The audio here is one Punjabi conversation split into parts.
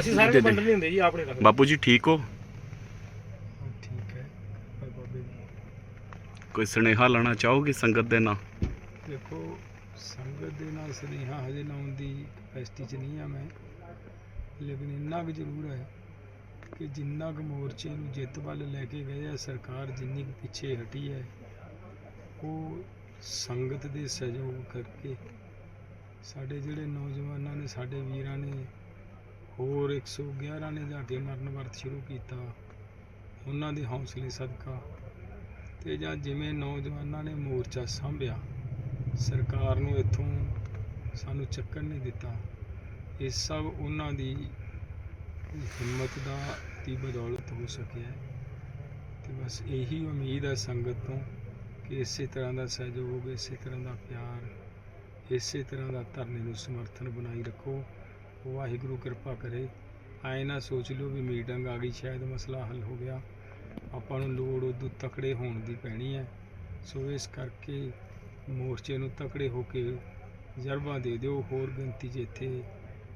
ਅਸੀਂ ਸਾਰੇ ਦੇ। ਵੰਡਣ ਨਹੀਂ ਹੁੰਦੇ ਜੀ ਆਪਣੇ ਰੱਖ ਬਾਪੂ ਜੀ ਠੀਕ ਹੋ? ਹਾਂ ਠੀਕ ਹੈ ਪਰ ਬਾਬੇ ਜੀ। ਕੋਈ ਸੁਨੇਹਾ ਲਾਣਾ ਚਾਹੋਗੇ ਸੰਗਤ ਦੇ ਨਾਲ ਦੇਖੋ ਸੰਗਤ ਦੇ ਨਾਲ ਸੁਨੇਹਾ ਹਜੇ ਲਾਉਣ ਦੀ ਕਪੈਸਿਟੀ 'ਚ ਨਹੀਂ ਆ ਮੈਂ। ਲੇਕਿਨ ਇੰਨਾ ਕੁ ਜ਼ਰੂਰ ਹੈ ਕਿ ਜਿੰਨਾ ਕੁ ਮੋਰਚੇ ਨੂੰ ਜਿੱਤ ਵੱਲ ਲੈ ਕੇ ਗਏ ਆ ਸਰਕਾਰ ਜਿੰਨੀ ਕੁ ਪਿੱਛੇ ਹਟੀ ਹੈ ਉਹ ਸੰਗਤ ਦੇ ਸਹਿਯੋਗ ਕਰਕੇ ਸਾਡੇ ਜਿਹੜੇ ਨੌਜਵਾਨਾਂ ਨੇ ਸਾਡੇ ਵੀਰਾਂ ਨੇ ਹੋਰ 111 ਨੇ ਜਾ ਕੇ ਮਰਨ ਵਰਤ ਸ਼ੁਰੂ ਕੀਤਾ। ਉਹਨਾਂ ਦੇ ਹੌਸਲੇ ਸਦਕਾ ਤੇ ਜਾਂ ਜਿਵੇਂ ਨੌਜਵਾਨਾਂ ਨੇ ਮੋਰਚਾ ਸਾਂਭਿਆ, ਸਰਕਾਰ ਨੂੰ ਇੱਥੋਂ ਸਾਨੂੰ ਚੱਕਰ ਨਹੀਂ ਦਿੱਤਾ। ਇਹ ਸਭ ਉਹਨਾਂ ਦੀ ਹਿੰਮਤ ਦਾ ਦੀ ਬਦੌਲਤ ਹੋ ਸਕਿਆ ਹੈ। ਤੇ ਬਸ ਇਹੀ ਉਮੀਦ ਹੈ ਸੰਗਤ ਤੋਂ ਕਿ ਇਸੇ ਤਰ੍ਹਾਂ ਦਾ ਸਹਿਯੋਗ, ਇਸੇ ਤਰ੍ਹਾਂ ਦਾ ਪਿਆਰ, ਇਸੇ ਤਰ੍ਹਾਂ ਦਾ ਧਰਨੇ ਨੂੰ ਸਮਰਥਨ ਬਣਾਈ ਰੱਖੋ। ਵਾਹਿਗੁਰੂ ਕਿਰਪਾ ਕਰੇ। ਆਏ ਨਾ ਸੋਚ ਲਿਓ ਵੀ ਮੀਟਿੰਗ ਆ ਗਈ, ਸ਼ਾਇਦ ਮਸਲਾ ਹੱਲ ਹੋ ਗਿਆ। ਆਪਾਂ ਨੂੰ ਲੋੜ ਉਦੋਂ ਤਕੜੇ ਹੋਣ ਦੀ ਪੈਣੀ ਹੈ। ਸੋ ਇਸ ਕਰਕੇ ਮੋਰਚੇ ਨੂੰ ਤਕੜੇ ਹੋ ਕੇ ਜਰਬਾ ਦੇ ਦਿਓ, ਹੋਰ ਗਿਣਤੀ 'ਚ ਇੱਥੇ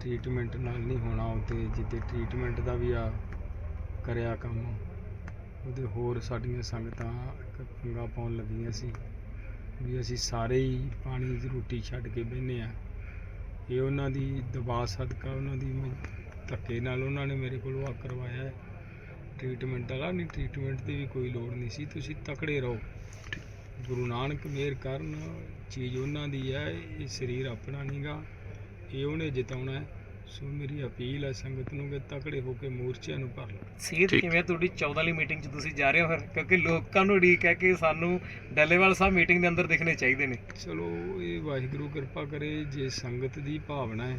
ਟ੍ਰੀਟਮੈਂਟ ਨਾਲ ਨਹੀਂ ਹੋਣਾ ਉਹ ਤੇ ਜਿੱਤੇ ਟ੍ਰੀਟਮੈਂਟ ਦਾ ਵੀ ਆ ਕਰਿਆ ਕੰਮ, ਉਹਦੇ ਹੋਰ ਸਾਡੀਆਂ ਸੰਗਤਾਂ ਪੰਗਾ ਪਾਉਣ ਲੱਗੀਆਂ ਸੀ ਵੀ ਅਸੀਂ ਸਾਰੇ ਹੀ ਪਾਣੀ ਦੀ ਰੋਟੀ ਛੱਡ ਕੇ ਬਹਿੰਦੇ ਆ ਇਹ ਉਹਨਾਂ ਦੀ ਦਬਾਅ ਸਦਕਾ, ਉਹਨਾਂ ਦੀ ਧੱਕੇ ਨਾਲ ਉਹਨਾਂ ਨੇ ਮੇਰੇ ਕੋਲੋਂ ਆ ਕਰਵਾਇਆ ਹੈ। ਟ੍ਰੀਟਮੈਂਟ ਵਾਲਾ ਨਹੀਂ ਟ੍ਰੀਟਮੈਂਟ ਦੀ ਵੀ ਕੋਈ ਲੋੜ ਨਹੀਂ ਸੀ, ਤੁਸੀਂ ਤਕੜੇ ਰਹੋ। ਗੁਰੂ ਨਾਨਕ ਮੇਰ ਕਰਨ, ਚੀਜ਼ ਉਹਨਾਂ ਦੀ ਹੈ, ਇਹ ਸਰੀਰ ਆਪਣਾ ਨਹੀਂਗਾ ਇਹ ਉਹਨੇ ਜਿਤਾਉਣਾ ਹੈ। ਸੋ ਮੇਰੀ ਅਪੀਲ ਹੈ ਸੰਗਤ ਨੂੰ ਕਿ ਤਕੜੇ ਹੋ ਕੇ ਮੋਰਚਿਆਂ ਨੂੰ ਭਰ ਲਓ। ਠੀਕ। ਕਿਵੇਂ ਤੁਹਾਡੀ 14 ਵਾਲੀ ਮੀਟਿੰਗ 'ਚ ਤੁਸੀਂ ਜਾ ਰਹੇ ਹੋ ਫਿਰ? ਕਿਉਂਕਿ ਲੋਕਾਂ ਨੂੰ ਉਡੀਕ ਹੈ ਕਿ ਸਾਨੂੰ ਡੱਲੇਵਾਲ ਸਾਹਿਬ ਮੀਟਿੰਗ ਦੇ ਅੰਦਰ ਦਿਖਣੇ ਚਾਹੀਦੇ ਨੇ। ਚਲੋ ਇਹ ਵਾਹਿਗੁਰੂ ਕਿਰਪਾ ਕਰੇ ਜੇ ਸੰਗਤ ਦੀ ਭਾਵਨਾ ਹੈ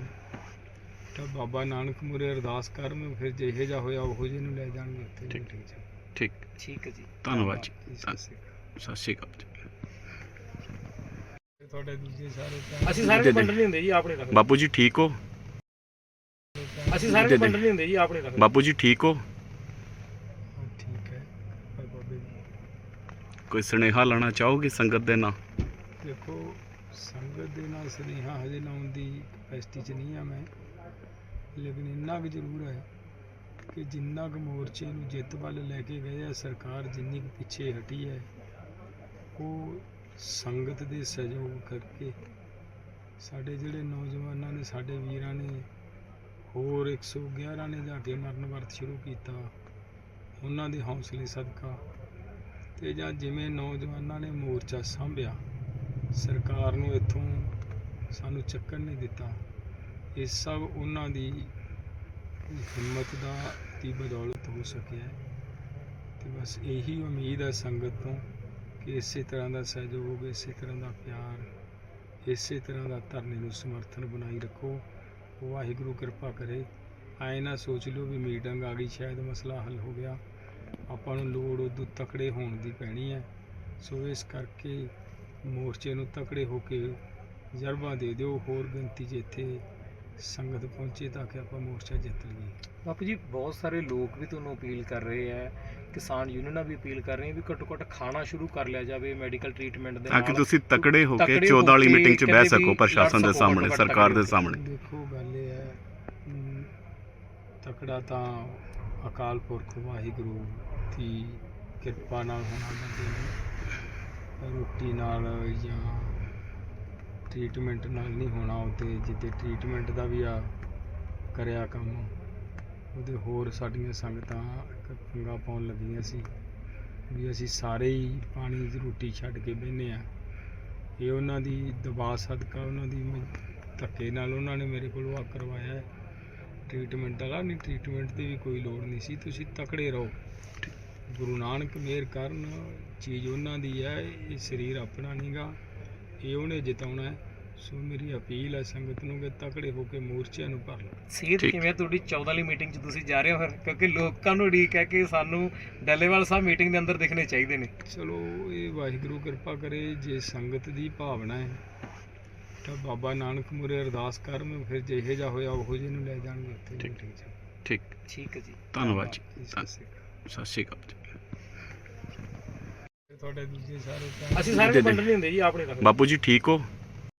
ਤਾਂ ਬਾਬਾ ਨਾਨਕ ਮੁਰੇ ਅਰਦਾਸ ਕਰਨ ਫਿਰ ਜਿਹੇ ਜਾ ਹੋਇਆ ਉਹੋ ਜਿਹੇ ਨੂੰ ਲੈ ਜਾਣਗੇ ਉੱਥੇ 'ਚ। ਠੀਕ। ਠੀਕ ਹੈ ਜੀ। ਧੰਨਵਾਦ ਜੀ। ਸਤਿ ਸ਼੍ਰੀ ਅਕਾਲ। ਸਤਿ ਸ਼੍ਰੀ ਅਕਾਲ ਜੀ ਤੇ ਤੁਹਾਡੇ ਦੂਜੇ ਸਾਰੇ ਭੈਣ ਅਸੀਂ ਸਾਰੇ ਵੰਡਣ ਨਹੀਂ ਹੁੰਦੇ ਜੀ ਆਪਣੇ ਰੱਖ ਬਾਪੂ ਜੀ ਠੀਕ ਹੋ? ਅਸੀਂ ਸਾਰੇ। ਵੰਡਣ ਨਹੀਂ ਹੁੰਦੇ ਜੀ ਆਪਣੇ ਰੱਖ ਬਾਪੂ ਜੀ ਠੀਕ ਹੋ? ਹਾਂ, ਠੀਕ ਹੈ। ਪਰ ਬਾਬੇ ਜੀ। ਕੋਈ ਸੁਨੇਹਾ ਲਾਣਾ ਚਾਹੋਗੇ ਸੰਗਤ ਦੇ ਨਾਲ ਦੇਖੋ ਸੰਗਤ ਦੇ ਨਾਲ ਸੁਨੇਹਾ ਹਜੇ ਲਾਉਣ ਦੀ ਕਪੈਸਿਟੀ 'ਚ ਨਹੀਂ ਆ ਮੈਂ। ਲੇਕਿਨ ਇੰਨਾ ਕੁ ਜ਼ਰੂਰ ਹੈ ਕਿ ਜਿੰਨਾ ਕੁ ਮੋਰਚੇ ਨੂੰ ਜਿੱਤ ਵੱਲ ਲੈ ਕੇ ਗਏ ਆ ਸਰਕਾਰ ਜਿੰਨੀ ਕੁ ਪਿੱਛੇ ਹਟੀ ਹੈ ਉਹ ਸੰਗਤ ਦੇ ਸਹਿਯੋਗ ਕਰਕੇ ਸਾਡੇ ਜਿਹੜੇ ਨੌਜਵਾਨਾਂ ਨੇ, ਸਾਡੇ ਵੀਰਾਂ ਨੇ ਹੋਰ 111 ਨੇ ਜਾ ਕੇ ਮਰਨ ਵਰਤ ਸ਼ੁਰੂ ਕੀਤਾ। ਉਹਨਾਂ ਦੇ ਹੌਸਲੇ ਸਦਕਾ ਤੇ ਜਾਂ ਜਿਵੇਂ ਨੌਜਵਾਨਾਂ ਨੇ ਮੋਰਚਾ ਸਾਂਭਿਆ, ਸਰਕਾਰ ਨੂੰ ਇੱਥੋਂ ਸਾਨੂੰ ਚੱਕਣ ਨਹੀਂ ਦਿੱਤਾ। ਇਹ ਸਭ ਉਹਨਾਂ ਦੀ ਹਿੰਮਤ ਦਾ, ਦੀ ਬਦੌਲਤ ਹੋ ਸਕਿਆ ਹੈ। ਤੇ ਬਸ ਇਹੀ ਉਮੀਦ ਹੈ ਸੰਗਤ ਤੋਂ ਇਸੇ ਤਰ੍ਹਾਂ ਦਾ ਸਹਿਯੋਗ ਇਸੇ ਤਰ੍ਹਾਂ ਦਾ ਪਿਆਰ, ਇਸੇ ਤਰ੍ਹਾਂ ਦਾ ਧਰਨੇ ਨੂੰ ਸਮਰਥਨ ਬਣਾਈ ਰੱਖੋ। ਵਾਹਿਗੁਰੂ ਕਿਰਪਾ ਕਰੇ। ਆਏ ਨਾ ਸੋਚ ਲਿਓ ਵੀ ਮੀਟਿੰਗ ਆ ਗਈ ਸ਼ਾਇਦ ਮਸਲਾ ਹੱਲ ਹੋ ਗਿਆ। ਆਪਾਂ ਨੂੰ ਲੋੜ ਉਦੋਂ ਤਕੜੇ ਹੋਣ ਦੀ ਪੈਣੀ ਹੈ। ਸੋ ਇਸ ਕਰਕੇ ਮੋਰਚੇ ਨੂੰ ਤਕੜੇ ਹੋ ਕੇ ਜਰਬਾ ਦੇ ਦਿਓ। ਹੋਰ ਗਿਣਤੀ 'ਚ ਇੱਥੇ ਸੰਗਤ ਪਹੁੰਚੇ ਤਾਂ ਕਿ ਆਪਾਂ ਮੋਰਚਾ ਜਿੱਤ ਲਈਏ। ਬਾਪੂ ਜੀ, ਬਹੁਤ ਸਾਰੇ ਲੋਕ ਵੀ ਤੁਹਾਨੂੰ ਅਪੀਲ ਕਰ ਰਹੇ ਆ ਕਿਸਾਨ ਯੂਨੀਅਨਾਂ ਵੀ ਅਪੀਲ ਕਰ ਰਹੀਆਂ ਵੀ ਘੱਟੋ ਘੱਟ ਖਾਣਾ ਸ਼ੁਰੂ ਕਰ ਲਿਆ ਜਾਵੇ ਮੈਡੀਕਲ ਟ੍ਰੀਟਮੈਂਟ ਦੇ ਤਾਂ ਕਿ ਨਾਲ। ਤੁਸੀਂ ਤਕੜੇ ਹੋ ਕੇ ਤਕੜੇ ਹੋ 14 ਵਾਲੀ ਮੀਟਿੰਗ 'ਚ ਬਹਿ ਸਕੋ ਪ੍ਰਸ਼ਾਸਨ ਦੇ ਸਾਹਮਣੇ ਸਰਕਾਰ ਦੇ ਸਾਹਮਣੇ। ਦੇਖੋ ਗੱਲ ਇਹ ਹੈ ਅਮ, ਤਕੜਾ ਤਾਂ ਅਕਾਲ ਪੁਰਖ ਵਾਹਿਗੁਰੂ ਦੀ ਕਿਰਪਾ ਨਾਲ ਹੋਣਾ ਬੰਦੇ ਨੂੰ ਰੋਟੀ ਨਾਲ ਜਾਂ ਟ੍ਰੀਟਮੈਂਟ ਨਾਲ ਨਹੀਂ ਹੋਣਾ ਉਹ ਤੇ ਜਿੱਤੇ ਟ੍ਰੀਟਮੈਂਟ ਦਾ ਵੀ ਆ ਕਰਿਆ ਕੰਮ ਉਹਦੇ ਹੋਰ ਸਾਡੀਆਂ ਸੰਗਤਾਂ ਪੰਗਾ ਪਾਉਣ ਲੱਗੀਆਂ ਸੀ ਵੀ ਅਸੀਂ ਸਾਰੇ ਹੀ ਪਾਣੀ ਦੀ ਰੋਟੀ ਛੱਡ ਕੇ ਬਹਿੰਦੇ ਆ ਇਹ ਉਹਨਾਂ ਦੀ ਦਬਾਅ ਸਦਕਾ, ਉਹਨਾਂ ਦੀ ਧੱਕੇ ਨਾਲ ਉਹਨਾਂ ਨੇ ਮੇਰੇ ਕੋਲ ਆ ਕਰਵਾਇਆ ਹੈ। ਟ੍ਰੀਟਮੈਂਟ ਵਾਲਾ, ਨਹੀਂ ਟ੍ਰੀਟਮੈਂਟ ਦੀ ਵੀ ਕੋਈ ਲੋੜ ਨਹੀਂ ਸੀ। ਤੁਸੀਂ ਤਕੜੇ ਰਹੋ। ਗੁਰੂ ਨਾਨਕ ਮੇਰ ਕਰਨ, ਚੀਜ਼ ਉਹਨਾਂ ਦੀ ਹੈ, ਇਹ ਸਰੀਰ ਆਪਣਾ ਨਹੀਂਗਾ ਇਹ ਉਹਨੇ ਜਿਤਾਉਣਾ ਹੈ। ਸੋ ਮੇਰੀ ਅਪੀਲ ਹੈ ਸੰਗਤ ਨੂੰ ਕਿ ਤਕੜੇ ਹੋ ਕੇ ਮੋਰਚਿਆਂ ਨੂੰ ਭਰ ਲਓ ਸਿਹਤ ਠੀਕ। ਕਿਵੇਂ ਤੁਹਾਡੀ 14 ਵਾਲੀ ਮੀਟਿੰਗ 'ਚ ਤੁਸੀਂ ਜਾ ਰਹੇ ਹੋ ਫਿਰ ਕਿਉਂਕਿ ਲੋਕਾਂ ਨੂੰ ਉਡੀਕ ਹੈ ਕਿ ਸਾਨੂੰ ਡੱਲੇਵਾਲ ਸਾਹਿਬ ਮੀਟਿੰਗ ਦੇ ਅੰਦਰ ਦਿਖਣੇ ਚਾਹੀਦੇ ਨੇ ਚਲੋ ਇਹ ਵਾਹਿਗੁਰੂ ਕਿਰਪਾ ਕਰੇ ਜੇ ਸੰਗਤ ਦੀ ਭਾਵਨਾ ਹੈ ਤਾਂ ਬਾਬਾ ਨਾਨਕ ਮੁਰੇ ਅਰਦਾਸ ਕਰਨ ਫਿਰ ਜਿਹੇ ਜਾ ਹੋਇਆ ਉਹੋ ਜਿਹੇ ਨੂੰ ਲੈ ਜਾਣਗੇ ਉੱਥੇ ਠੀਕ। meeting 'ਚ। ਠੀਕ ਠੀਕ ਹੈ ਜੀ ਧੰਨਵਾਦ ਜੀ ਸਤਿ ਸ਼੍ਰੀ ਅਕਾਲ। ਸਤਿ ਸ਼੍ਰੀ ਅਕਾਲ ਜੀ ਤੁਹਾਡੇ ਦੂਜੇ ਸਾਰੇ ਭੈਣ ਅਸੀਂ ਸਾਰੇ ਦੇ ਦੇ। ਪਿੰਡ ਨਹੀਂ ਹੁੰਦੇ ਜੀ ਆਪਣੇ ਰੱਖਦੇ ਬਾਪੂ ਜੀ ਠੀਕ ਹੋ